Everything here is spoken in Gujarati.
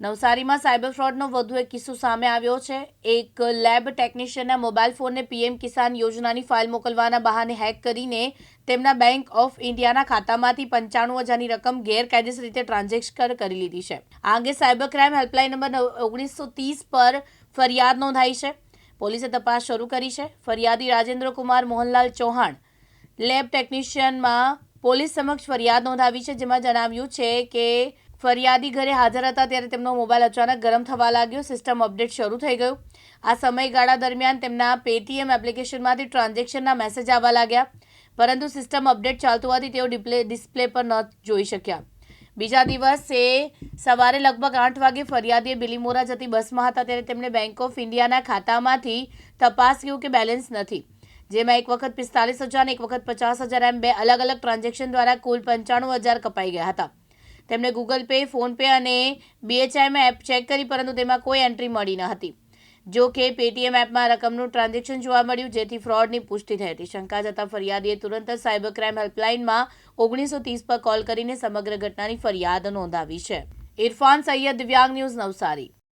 નવસારીમાં સાયબર ફ્રોડનો વધુ એક કિસ્સો સામે આવ્યો છે. એક લેબ ટેકનિશિયનના મોબાઈલ ફોનને પીએમ કિસાન યોજનાની ફાઇલ મોકલવાના બહાને હેક કરીને તેમના બેંક ઓફ ઇન્ડિયાના ખાતામાંથી પંચાણું હજારની રકમ ગેરકાયદેસર રીતે ટ્રાન્ઝેક્શન કરી લીધી છે. આ અંગે સાયબર ક્રાઇમ હેલ્પલાઇન નંબર ઓગણીસો ત્રીસ પર ફરિયાદ નોંધાઈ છે. પોલીસે તપાસ શરૂ કરી છે. ફરિયાદી રાજેન્દ્ર કુમાર મોહનલાલ ચૌહાણ લેબ ટેકનિશિયનમાં પોલીસ સમક્ષ ફરિયાદ નોંધાવી છે, જેમાં જણાવ્યું છે કે ફરિયાદી ઘરે હાજર હતા ત્યારે તેમનો મોબાઈલ અચાનક ગરમ થવા લાગ્યો. સિસ્ટમ અપડેટ શરૂ થઈ ગયું. આ સમયગાળા દરમિયાન તેમના પેટીએમ એપ્લિકેશનમાંથી ટ્રાન્ઝેક્શનના મેસેજ આવવા લાગ્યા. પરંતુ સિસ્ટમ અપડેટ ચાલતું હોવાથી તેઓ ડિપ્લે, ડિસ્પ્લે પર ન જોઈ શક્યા. બીજા દિવસે સવારે લગભગ આઠ વાગે ફરિયાદીએ બિલીમોરા જતી બસમાં હતા ત્યારે તેમણે બેંક ઓફ ઇન્ડિયાના ખાતામાંથી તપાસ કર્યું કે બેલેન્સ નથી. જેમાં એક વખત પિસ્તાલીસ હજાર અને એક વખત પચાસ હજાર એમ બે અલગ અલગ ટ્રાન્ઝેક્શન દ્વારા કુલ પંચાણું હજાર કપાઈ ગયા હતા. તેમણે ગૂગલ પે ફોનપે અને બીએચઆઈમાં એપ ચેક કરી, પરંતુ તેમાં કોઈ એન્ટ્રી મળી ન હતી. જો કે પેટીએમ એપમાં રકમનું ટ્રાન્ઝેક્શન જોવા મળ્યું, જેથી ફ્રોડની પુષ્ટિ થઈ હતી. શંકા જતાં ફરિયાદીએ તુરંત જ સાયબર ક્રાઇમ હેલ્પલાઇનમાં ઓગણીસો ત્રીસ પર કોલ કરીને સમગ્ર ઘટનાની ફરિયાદ નોંધાવી છે. ઇરફાન સૈયદ, દિવ્યાંગ ન્યૂઝ નવસારી.